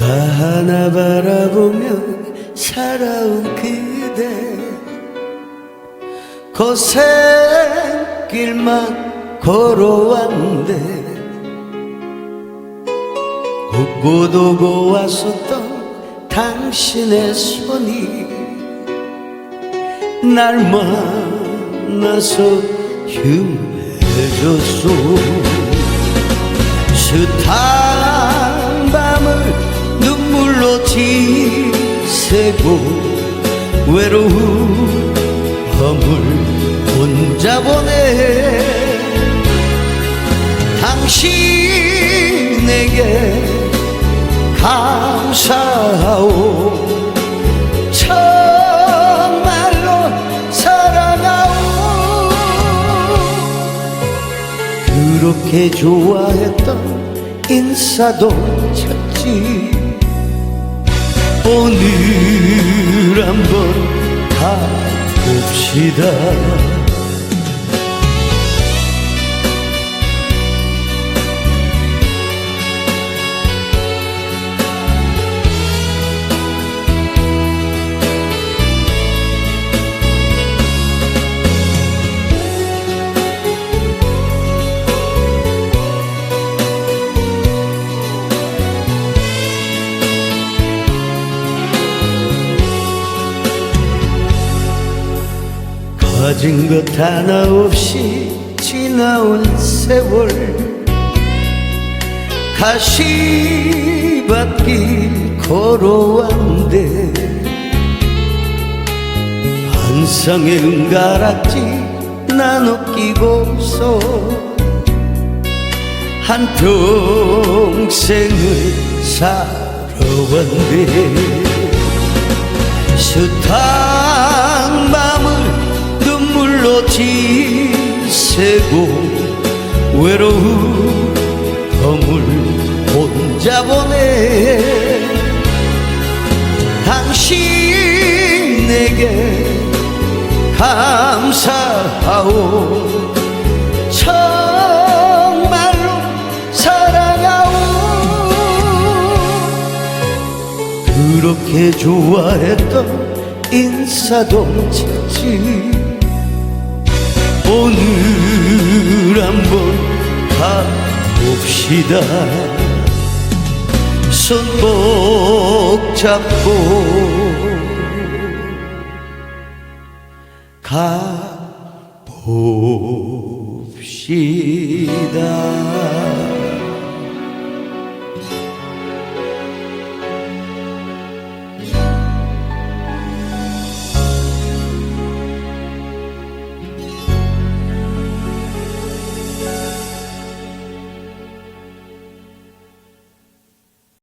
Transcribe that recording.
하나 바라보며 살아온 그대. 고생길만 걸어왔는데 굽고 도 고 왔었던 당신의 손이 날 만나서 흉해졌소. 숱한 밤을 눈물로 지새고 외로운 밤을 혼자 보내. 당신에게 감사하오. 그렇게 좋아했던 인사도 쳤지 오늘 한번 가봅시다 가진 것 하나 없이 지나온 세월. 가시밭길 걸어왔는데 한 쌍의 은가락지 나눠 끼고서 한 평생을 살아왔네. 숱한 지새고 외로운 밤을 혼자 보내 당신에게 감사하오. 정말로 사랑하오. 그렇게 좋아했던 인사도 찾지 오늘 한번 가봅시다. 손꼭 잡고 가봅시다